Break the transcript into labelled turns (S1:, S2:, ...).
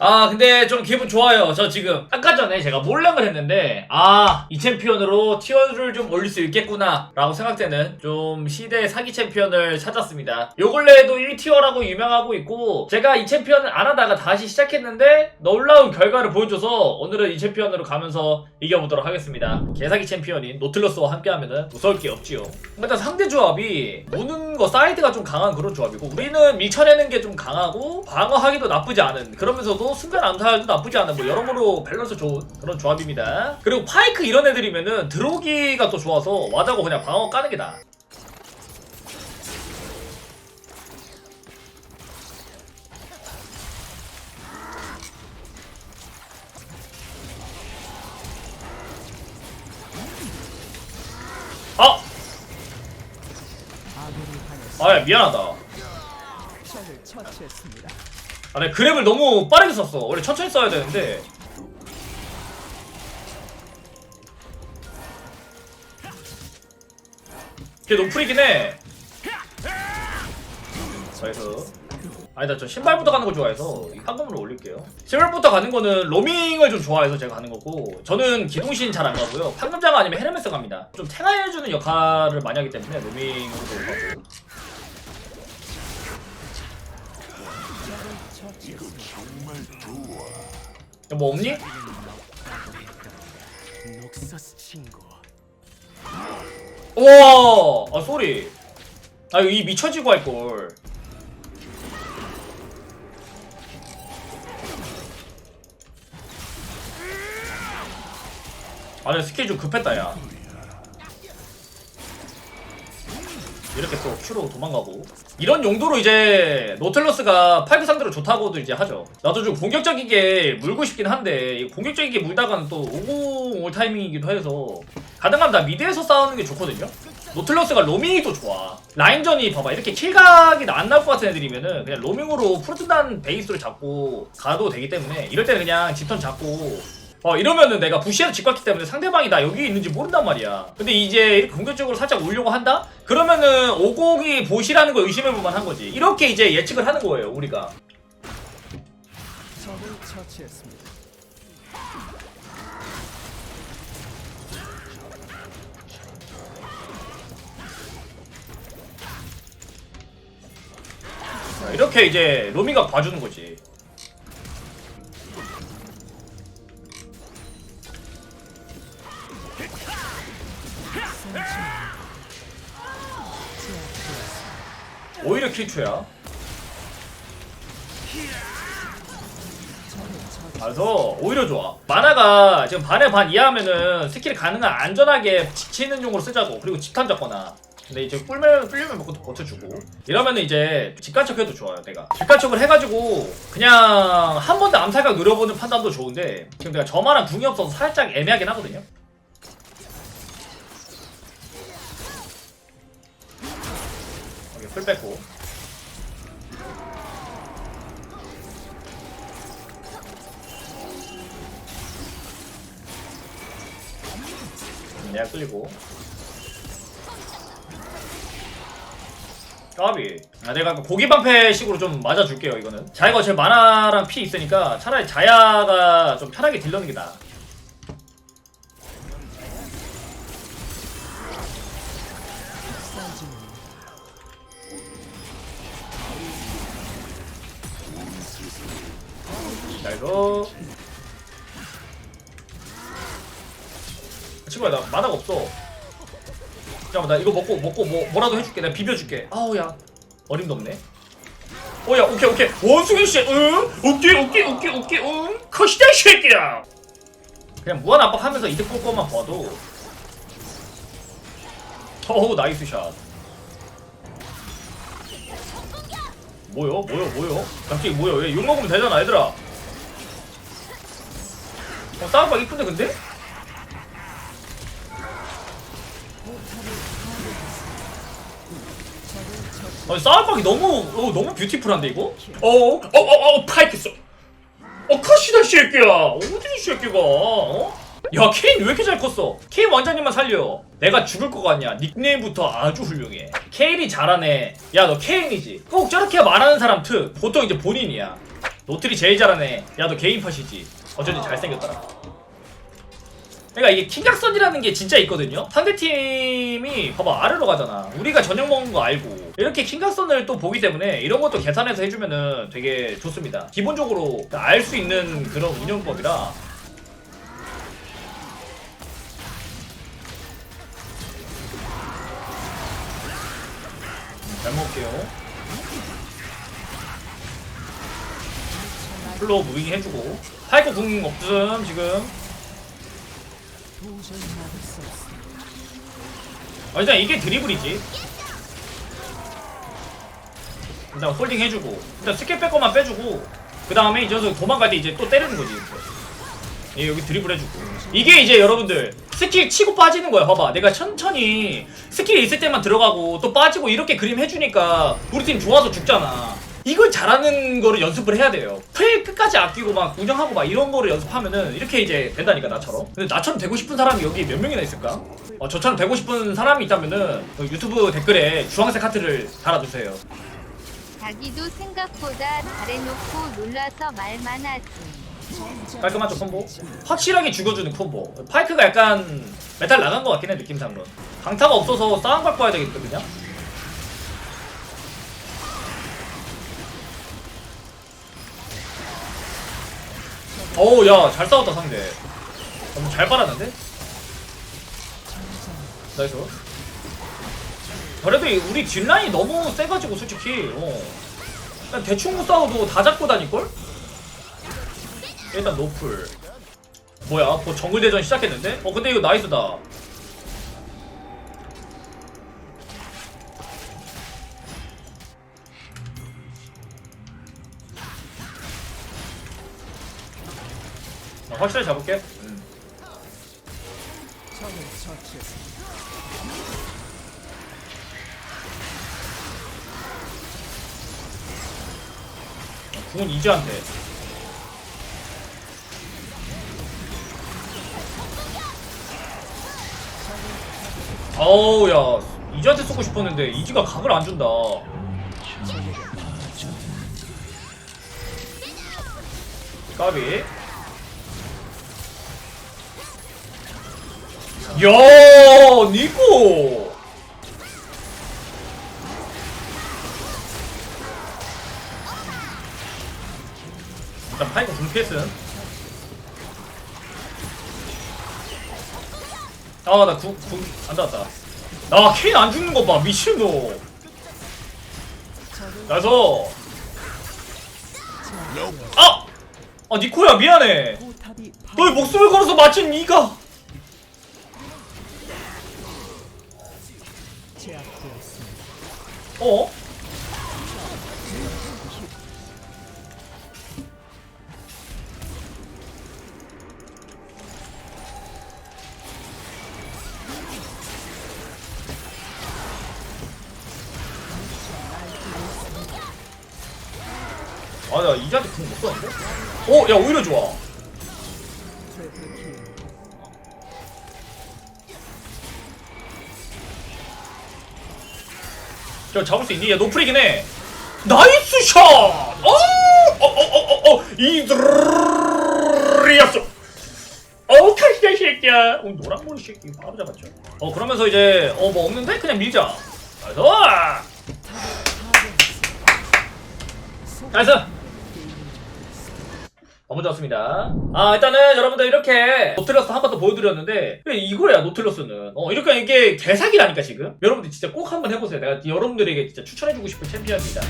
S1: 아 근데 좀 기분 좋아요. 저 지금 아까 전에 제가 몰랑을 했는데 아 이 챔피언으로 티어를 좀 올릴 수 있겠구나 라고 생각되는 좀 시대 사기 챔피언을 찾았습니다. 요 근래에도 1티어라고 유명하고 있고 제가 이 챔피언을 안 하다가 다시 시작했는데 놀라운 결과를 보여줘서 오늘은 이 챔피언으로 가면서 이겨보도록 하겠습니다. 개사기 챔피언인 노틀러스와 함께하면 무서울 게 없지요. 일단 상대 조합이 무는 거 사이드가 좀 강한 그런 조합이고 우리는 밀쳐내는 게 좀 강하고 방어하기도 나쁘지 않은 그러면서도 순간 암살도 나쁘지 않은 뭐 여러모로 밸런스 좋은 그런 조합입니다 그리고 파이크 이런 애들이면은 들어오기가 또 좋아서 와다고 그냥 방어 까는 게 나아 아! 아야 미안하다. 아, 내가 그랩을 너무 빠르게 썼어. 원래 천천히 써야 되는데. 걔 노플이긴 해. 그래서 아니다 저 신발부터 가는 거 좋아해서 이 황금으로 올릴게요. 신발부터 가는 거는 로밍을 좀 좋아해서 제가 가는 거고 저는 기동신 잘 안 가고요. 황금장어 아니면 헤르메스 갑니다. 좀 탱화해주는 역할을 많이 하기 때문에 로밍으로 가고. 야, 뭐 없니? 우와! 아, 쏘리. 아, 이거 이 미쳐지고 할걸. 아, 내 스케줄 급했다, 야. 이렇게 또 큐로 도망가고. 이런 용도로 이제 노틀러스가 파이크 상대로 좋다고도 이제 하죠. 나도 좀 공격적이게 물고 싶긴 한데, 이 공격적이게 물다가는 또 오공 올 타이밍이기도 해서, 가능하면 나 미드에서 싸우는 게 좋거든요? 노틀러스가 로밍이 또 좋아. 라인전이 봐봐. 이렇게 킬각이 안 나올 것 같은 애들이면은 그냥 로밍으로 프로튼단 베이스로 잡고 가도 되기 때문에 이럴 때는 그냥 집턴 잡고 어 이러면은 내가 부시에서 집 갔기 때문에 상대방이 나 여기 있는지 모른단 말이야. 근데 이제 이렇게 공격적으로 살짝 올려고 한다? 그러면은 오곡이 보시라는 걸 의심해볼 만 한 거지. 이렇게 이제 예측을 하는 거예요, 우리가.
S2: 적을 처치했습니다.
S1: 자, 이렇게 이제 로미가 봐주는 거지. 오히려 킬초야. 그래서 오히려 좋아. 만화가 지금 반에 반 이하면은 스킬 가능한 안전하게 지치는 용으로 쓰자고. 그리고 집탄 잡거나. 근데 이제 꿀면 꿀리면 먹고 또 버텨주고 이러면은 이제 직간척 해도 좋아요 내가 직간척을 해가지고 그냥 한 번 더 암살각 노려보는 판단도 좋은데 지금 내가 저만한 궁이 없어서 살짝 애매하긴 하거든요 여기 풀 뺐고 내가 끌리고. 까비. 아, 내가 그 고기 방패 식으로 좀 맞아줄게요 이거는. 자야가 제 만화랑 피 있으니까 차라리 자야가 좀 편하게 딜러는 게 나아. 자이 거 친구야 나 만화가 없어. 잠깐만 나 이거 먹고 먹고 뭐 뭐라도 해줄게. 내가 비벼줄게. 아우야. 어림도 없네. 어야 오케이 오케이. 원숭이 씨응? 오케이 오케이 오케이 오케이 응? 이 새끼야! 그냥 무한 압박하면서 이득 볼 것만 봐도. 어우 나이스 샷. 뭐요? 뭐요? 뭐요? 갑자기 뭐요? 왜 욕 먹으면 되잖아 얘들아. 어 싸움박 이쁜데 근데? 아니 싸움박이 너무 어, 너무 뷰티풀한데 이거? 어어어어 파이크 쏘. 어. 컷이다 이 새끼야. 어디 이 새끼가 어? 야 케인 왜 이렇게 잘 컸어? 케인 원장님만 살려. 내가 죽을 것 같냐 닉네임부터 아주 훌륭해. 케인이 잘하네. 야 너 케인이지? 꼭 저렇게 말하는 사람 특. 보통 이제 본인이야. 노틀이 제일 잘하네. 야 너 개인 팟이지? 어쩐지 잘생겼더라 그러니까 이게 킹각선이라는 게 진짜 있거든요. 상대팀이 봐봐 아래로 가잖아. 우리가 저녁 먹는 거 알고. 이렇게 킹각선을 또 보기 때문에 이런 것도 계산해서 해주면은 되게 좋습니다. 기본적으로 알 수 있는 그런 운영법이라. 잘 먹을게요. 플로우 무빙 해주고. 파이크 궁 없음 지금 아, 일단 이게 드리블이지. 일단 홀딩 해주고 일단 스킬 뺄 것만 빼주고 그 다음에 이제 서 도망갈 때 이제 또 때리는 거지. 예, 여기 드리블 해주고. 이게 이제 여러분들 스킬 치고 빠지는 거야 봐봐. 내가 천천히 스킬이 있을 때만 들어가고 또 빠지고 이렇게 그림 해주니까 우리 팀 좋아서 죽잖아 이걸 잘하는 거를 연습을 해야 돼요. 플 끝까지 아끼고 막 운영하고 막 이런 거를 연습하면은 이렇게 이제 된다니까 나처럼. 근데 나처럼 되고 싶은 사람이 여기 몇 명이나 있을까? 어, 저처럼 되고 싶은 사람이 있다면은 그 유튜브 댓글에 주황색 하트를 달아주세요.
S3: 자기도 생각보다 잘해놓고 놀라서 말만 하지.
S1: 깔끔하죠 콤보? 확실하게 죽여주는 콤보. 파이크가 약간 메탈 나간 것 같긴 해 느낌상으로 강타가 없어서 싸움 갖고 와야 되겠거든요 어우 야 잘 싸웠다 상대 너무 잘 빨았는데? 나이스 그래도 이- 우리 뒷라인이 너무 세가지고 솔직히 어. 그냥 대충 싸워도 다 잡고 다닐걸? 일단 노플 뭐야 뭐 정글 대전 시작했는데? 어 근데 이거 나이스다 확실히 잡을게 음.
S2: 적을 처치했습니다.
S1: 궁은 이지한테 어우 야 이지한테 쏘고 싶었는데 이지가 각을 안 준다 까비 야 니코! 일단 파이크 궁패스 아나 궁궁 안 닿았다. 나 케인 안 죽는 거봐 미친놈. 나서. 아! 아 니코야 미안해. 너의 목숨을 걸어서 맞춘 니가 어? 아, 나 이자한테 궁못 썼는데? 어, 야, 오히려 좋아. 저 잡을 수 있니? 야, 노플이긴 해. 나이스 샷! 어! 어, 어, 어, 어, 어, 이드리았어. 어, 카시야, 이 새끼야. 어, 노란 머리 새끼 바로 잡았죠. 어, 그러면서 이제, 어, 뭐 없는데? 그냥 밀자. 나이스! 나이스! 너무 좋습니다. 아, 일단은 여러분들 이렇게 노틀러스 한 번 더 보여드렸는데, 이거야, 노틀러스는. 어, 이렇게 이게 개사기라니까, 지금. 여러분들 진짜 꼭 한번 해보세요. 내가 여러분들에게 진짜 추천해주고 싶은 챔피언입니다.